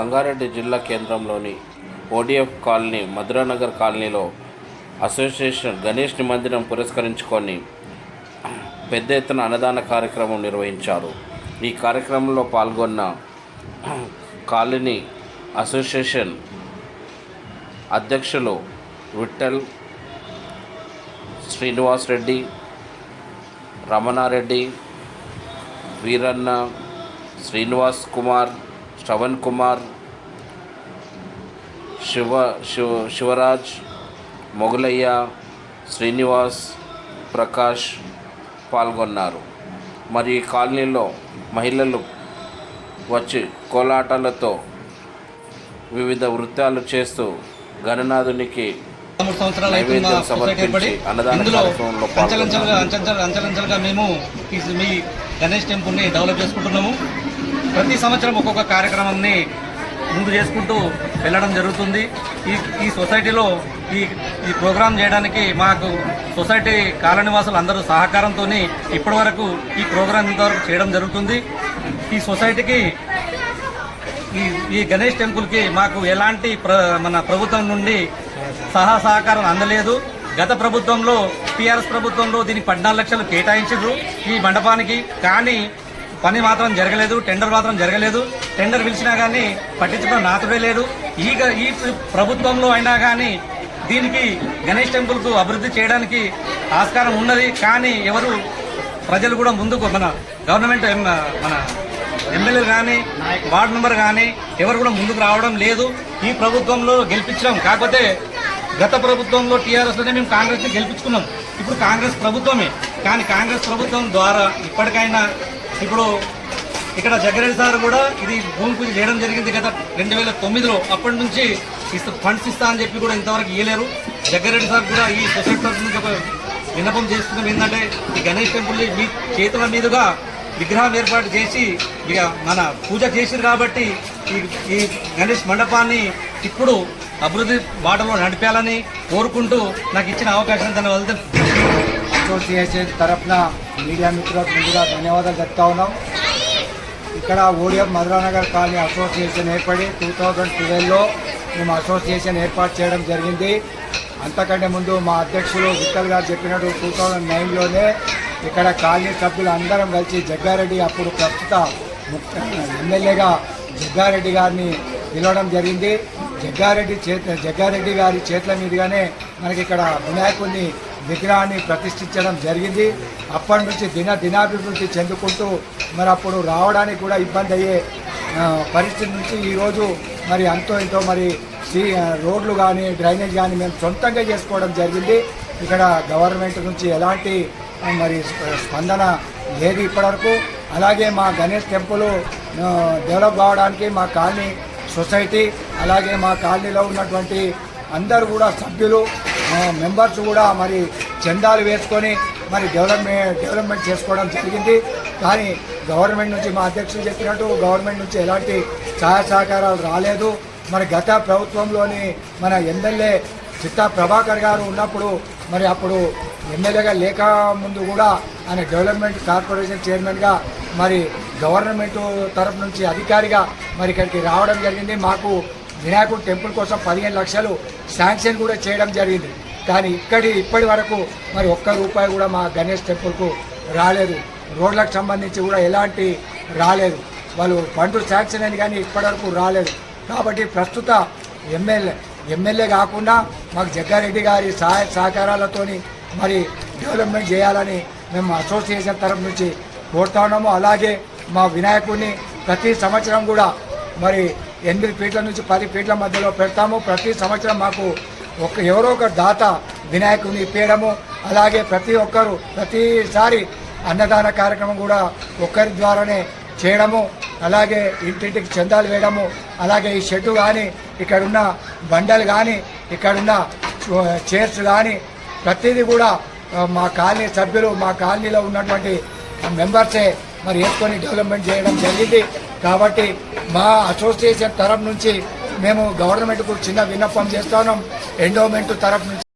సంగారెడ్డి జిల్లా కేంద్రంలోని ODF colony Madhuranagar కాలనీలో అసోసియేషన్ గణేష్ నిమజ్జనం పురస్కరించుకొని పెద్ద ఎత్తున అన్నదాన కార్యక్రమం నిర్వహించారు. ఈ కార్యక్రమంలో పాల్గొన్న కాలనీ అసోసియేషన్ అధ్యక్షులు విఠల్ శ్రీనివాస్ రెడ్డి రమణారెడ్డి వీరన్న శ్రీనివాస్ కుమార్ శ్రవణ్ కుమార్ శివ శివ శివరాజ్ మొగలయ్య శ్రీనివాస్ ప్రకాష్ పాల్గొన్నారు. మరి ఈ కాలనీలో మహిళలు వచ్చి కోలాటాలతో వివిధ వృత్యాలు చేస్తూ గణనాథునికి నైవేద్యం సమర్పించి అన్నదాన కార్యక్రమంలో అంచెలంచెలుగా అంచెలంచెలుగా మేము ఈ మీ గణేష్ టెంపుల్ని డెవలప్ చేసుకుంటున్నాము. ప్రతి సంవత్సరం ఒక్కొక్క కార్యక్రమాన్ని ముందు చేసుకుంటూ వెళ్ళడం జరుగుతుంది. ఈ ఈ సొసైటీలో ఈ ఈ ప్రోగ్రాం చేయడానికి మాకు సొసైటీ కాలనివాసులు అందరూ సహకారంతో ఇప్పటి వరకు ఈ ప్రోగ్రాం ఇంతవరకు చేయడం జరుగుతుంది. ఈ సొసైటీకి ఈ ఈ గణేష్ టెంపుల్కి మాకు ఎలాంటి ప్ర మన ప్రభుత్వం నుండి సహా సహకారం అందలేదు. గత ప్రభుత్వంలో టీఆర్ఎస్ ప్రభుత్వంలో దీనికి పద్నాలుగు లక్షలు కేటాయించారు ఈ మండపానికి. కానీ పని మాత్రం జరగలేదు టెండర్ మాత్రం జరగలేదు. టెండర్ పిలిచినా కానీ పట్టించుకున్న నాతుడే లేదు ఈ ఈ ప్రభుత్వంలో అయినా కానీ దీనికి గణేష్ టెంపుల్కు అభివృద్ధి చేయడానికి ఆస్కారం ఉన్నది. కానీ ఎవరు ప్రజలు కూడా ముందుకు మన గవర్నమెంట్ మన ఎమ్మెల్యేలు కానీ వార్డు మెంబర్ కానీ ఎవరు కూడా ముందుకు రావడం లేదు. ఈ ప్రభుత్వంలో గెలిపించడం కాకపోతే గత ప్రభుత్వంలో టీఆర్ఎస్లోనే మేము కాంగ్రెస్ని గెలిపించుకున్నాం. ఇప్పుడు కాంగ్రెస్ ప్రభుత్వమే. కానీ కాంగ్రెస్ ప్రభుత్వం ద్వారా ఇప్పటికైనా ఇప్పుడు ఇక్కడ జగరెడ్డి సార్ కూడా ఇది భూమి పూజ చేయడం జరిగింది గత రెండు వేల తొమ్మిదిలో. అప్పటి నుంచి ఇస్తా ఫండ్స్ ఇస్తా అని చెప్పి కూడా ఇంతవరకు ఇవ్వలేరు జగ్గారెడ్డి సార్ కూడా ఈ సొసైటీ తరఫు నుంచి ఒక విన్నపం చేస్తున్నాం. ఏంటంటే ఈ గణేష్ టెంపుల్ మీ చేతుల మీదుగా విగ్రహం ఏర్పాటు చేసి ఇక మన పూజ చేసింది కాబట్టి ఈ ఈ గణేష్ మండపాన్ని ఇప్పుడు అభివృద్ధి బాటలో నడిపేయాలని కోరుకుంటూ నాకు ఇచ్చిన అవకాశం దానివల్ల అసోసియేషన్ తరఫున మీడియా మిత్రులకు ముందుగా ధన్యవాదాలు చెప్తా ఉన్నాం. ఇక్కడ ఓడిఎఫ్ మధురానగర్ కాలనీ అసోసియేషన్ ఏర్పడి టూ థౌజండ్ ట్వెల్వ్లో మేము అసోసియేషన్ ఏర్పాటు చేయడం జరిగింది. అంతకంటే ముందు మా అధ్యక్షులు విఠల్ గారు చెప్పినట్టు టూ థౌజండ్ నైన్లోనే ఇక్కడ కాలనీ సభ్యులు అందరం కలిసి జగ్గారెడ్డి అప్పుడు ప్రస్తుత ముఖ్య ఎమ్మెల్యేగా జగ్గారెడ్డి గారిని పిలవడం జరిగింది. జగ్గారెడ్డి చేత జగ్గారెడ్డి గారి చేతుల మీదుగానే మనకి ఇక్కడ వినాయకుడిని విగ్రహాన్ని ప్రతిష్ఠించడం జరిగింది. అప్పటి నుంచి దిన దినాభివృద్ధి చెందుకుంటూ మరి అప్పుడు రావడానికి కూడా ఇబ్బంది అయ్యే పరిస్థితి నుంచి ఈరోజు మరి అంతో ఎంతో మరి సీ రోడ్లు కానీ డ్రైనేజ్ కానీ మేము సొంతంగా చేసుకోవడం జరిగింది. ఇక్కడ గవర్నమెంట్ నుంచి ఎలాంటి మరి స్ప- స్పందన లేదు ఇప్పటివరకు. అలాగే మా గణేష్ టెంపుల్ డెవలప్ కావడానికి మా కాలనీ సొసైటీ అలాగే మా కాలనీలో ఉన్నటువంటి అందరు కూడా సభ్యులు మెంబర్స్ కూడా మరి చందాలు వేసుకొని మరి డెవలప్మెంట్ డెవలప్మెంట్ చేసుకోవడం జరిగింది. కానీ గవర్నమెంట్ నుంచి మా అధ్యక్షులు చెప్పినట్టు గవర్నమెంట్ నుంచి ఎలాంటి సహాయ సహకారాలు రాలేదు. మరి గత ప్రభుత్వంలోని మన ఎమ్మెల్యే చిత్తా ప్రభాకర్ గారు ఉన్నప్పుడు మరి అప్పుడు ఎమ్మెల్యేగా లేక ముందు కూడా ఆయన డెవలప్మెంట్ కార్పొరేషన్ చైర్మన్గా మరి గవర్నమెంట్ తరఫు నుంచి అధికారిగా మరి ఇక్కడికి రావడం జరిగింది. మాకు వినాయకుడు టెంపుల్ కోసం పదిహేను లక్షలు శాంక్షన్ కూడా చేయడం జరిగింది. కానీ ఇక్కడి ఇప్పటి వరకు మరి ఒక్క రూపాయి కూడా మా గణేష్ టెంపుల్కు రాలేదు. రోడ్లకు సంబంధించి కూడా ఎలాంటి రాలేదు. వాళ్ళు ఫండ్ శాంక్షన్ అని కానీ ఇప్పటివరకు రాలేదు. కాబట్టి ప్రస్తుత ఎమ్మెల్యే ఎమ్మెల్యే కాకుండా మాకు జగ్గారెడ్డి గారి సహాయ సహకారాలతోని మరి డెవలప్మెంట్ చేయాలని మేము అసోసియేషన్ తరఫు నుంచి కోరుతా ఉన్నాము. అలాగే మా వినాయకుడిని ప్రతి సంవత్సరం కూడా మరి ఎనిమిది ఫీట్ల నుంచి పది ఫీట్ల మధ్యలో పెడతాము. ప్రతి సంవత్సరం మాకు ఒక ఎవరో ఒక దాత వినాయకుని ఇప్పేయడము అలాగే ప్రతి ఒక్కరు ప్రతిసారి అన్నదాన కార్యక్రమం కూడా ఒక్కరి ద్వారానే చేయడము అలాగే ఇంటింటికి చందాలు వేయడము అలాగే ఈ షెడ్డు కానీ ఇక్కడున్న బండలు కానీ ఇక్కడున్న చైర్స్ కానీ ప్రతిదీ కూడా మా కాలనీ సభ్యులు మా కాలనీలో ఉన్నటువంటి మెంబర్సే మరి వేసుకొని డెవలప్మెంట్ చేయడం జరిగింది. కాబట్టి మా అసోసియేషన్ తరఫు నుంచి మేము గవర్నమెంట్కు చిన్న విన్నపం చేస్తున్నాం. ఎండోమెంట్ తరఫు నుంచి